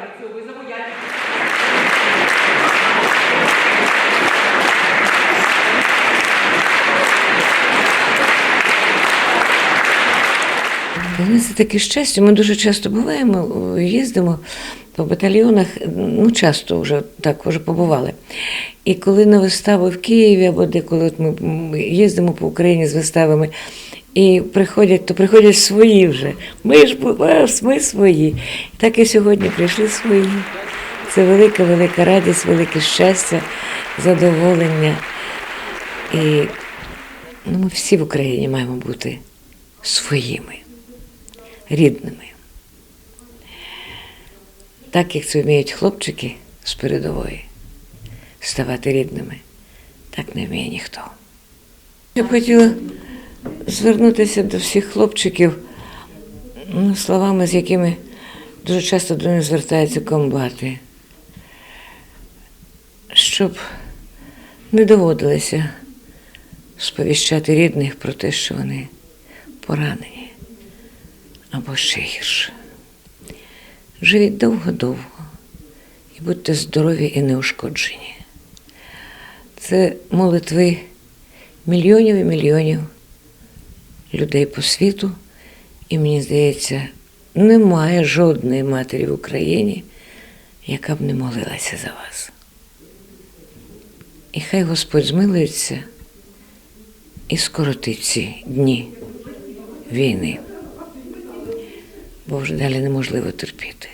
працює, ви зобов'язані. Це таке щастя. Ми дуже часто буваємо, е, їздимо по батальйонах, ну часто вже так вже побували. І коли на виставу в Києві або деколи от ми їздимо по Україні з виставами. І приходять, то приходять свої вже. Ми ж ми свої. Так і сьогодні прийшли свої. Це велика, велика радість, велике щастя, задоволення. І ну, ми всі в Україні маємо бути своїми, рідними. Так як це вміють хлопчики з передової ставати рідними, так не вміє ніхто. Я б хотіла звернутися до всіх хлопчиків ну, словами, з якими дуже часто до них звертаються комбати, щоб не доводилося сповіщати рідних про те, що вони поранені або ще гірше. Живіть довго-довго і будьте здорові і неушкоджені. Це молитви мільйонів і мільйонів людей по світу, і мені здається, немає жодної матері в Україні, яка б не молилася за вас. І хай Господь змилується і скоротить ці дні війни, бо вже далі неможливо терпіти.